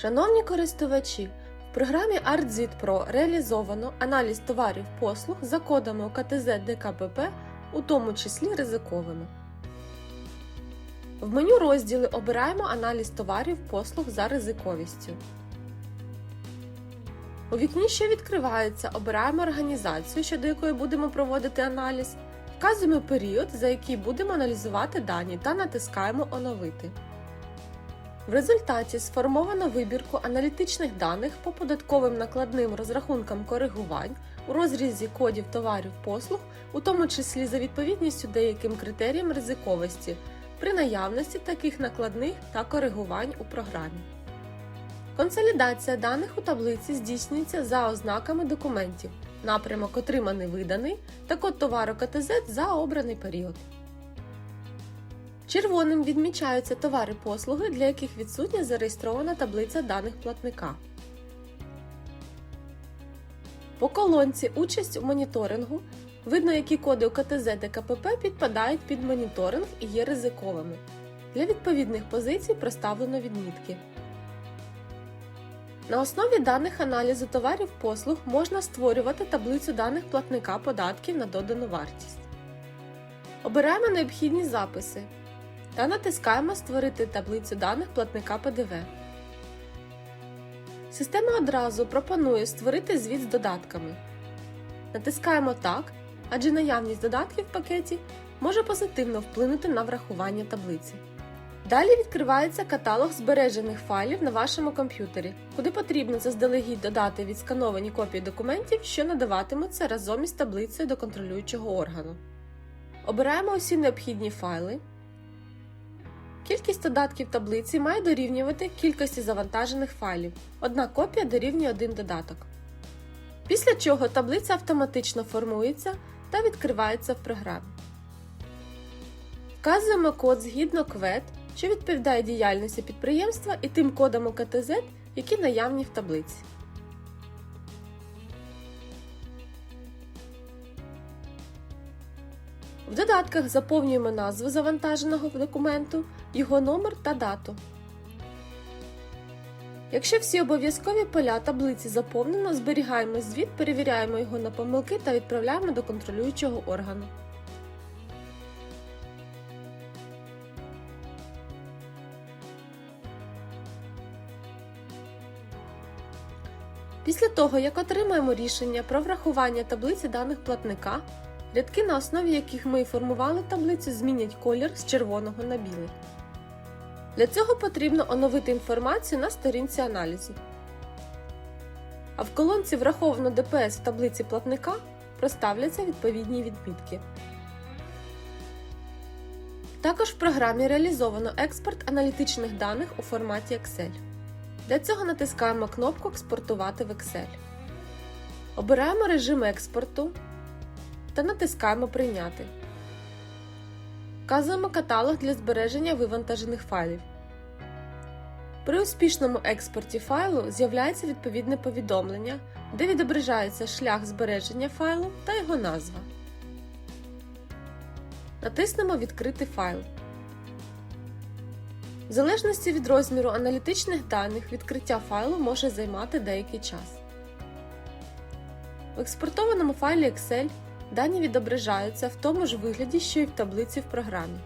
Шановні користувачі, в програмі ArtZit Pro реалізовано аналіз товарів послуг за кодами ОКТЗ ДКПП, у тому числі ризиковими. В меню розділи обираємо аналіз товарів послуг за ризиковістю. У вікні, що відкривається, обираємо організацію, щодо якої будемо проводити аналіз, вказуємо період, за який будемо аналізувати дані та натискаємо Оновити. В результаті сформовано вибірку аналітичних даних по податковим накладним розрахункам коригувань у розрізі кодів товарів послуг, у тому числі за відповідністю деяким критеріям ризиковості при наявності таких накладних та коригувань у програмі. Консолідація даних у таблиці здійснюється за ознаками документів, напрямок отриманий виданий та код товару КТЗ за обраний період. Червоним відмічаються товари-послуги, для яких відсутня зареєстрована таблиця даних платника. По колонці Участь у моніторингу видно, які коди у КТЗ ДКПП підпадають під моніторинг і є ризиковими. Для відповідних позицій проставлено відмітки. На основі даних аналізу товарів послуг можна створювати таблицю даних платника податків на додану вартість. Обираємо необхідні записи та натискаємо Створити таблицю даних платника ПДВ. Система одразу пропонує створити звіт з додатками. Натискаємо Так, адже наявність додатків в пакеті може позитивно вплинути на врахування таблиці. Далі відкривається каталог збережених файлів на вашому комп'ютері, куди потрібно заздалегідь додати відскановані копії документів, що надаватимуться разом із таблицею до контролюючого органу. Обираємо усі необхідні файли. Кількість додатків таблиці має дорівнювати кількості завантажених файлів. Одна копія дорівнює один додаток. Після чого таблиця автоматично формується та відкривається в програмі. Вказуємо код згідно КВЕД, що відповідає діяльності підприємства і тим кодам УКТЗ, які наявні в таблиці. В додатках заповнюємо назву завантаженого документу, його номер та дату. Якщо всі обов'язкові поля таблиці заповнено, зберігаємо звіт, перевіряємо його на помилки та відправляємо до контролюючого органу. Після того, як отримаємо рішення про врахування таблиці даних платника, рядки, на основі яких ми формували таблицю, змінять колір з червоного на білий. Для цього потрібно оновити інформацію на сторінці аналізу. А в колонці Враховано ДПС в таблиці платника проставляться відповідні відмітки. Також в програмі реалізовано експорт аналітичних даних у форматі Excel. Для цього натискаємо кнопку Експортувати в Excel. Обираємо режим експорту та натискаємо Прийняти. Вказуємо каталог для збереження вивантажених файлів. При успішному експорті файлу з'являється відповідне повідомлення, де відображається шлях збереження файлу та його назва. Натиснемо Відкрити файл. В залежності від розміру аналітичних даних відкриття файлу може займати деякий час. В експортованому файлі Excel дані відображаються в тому ж вигляді, що і в таблиці в програмі.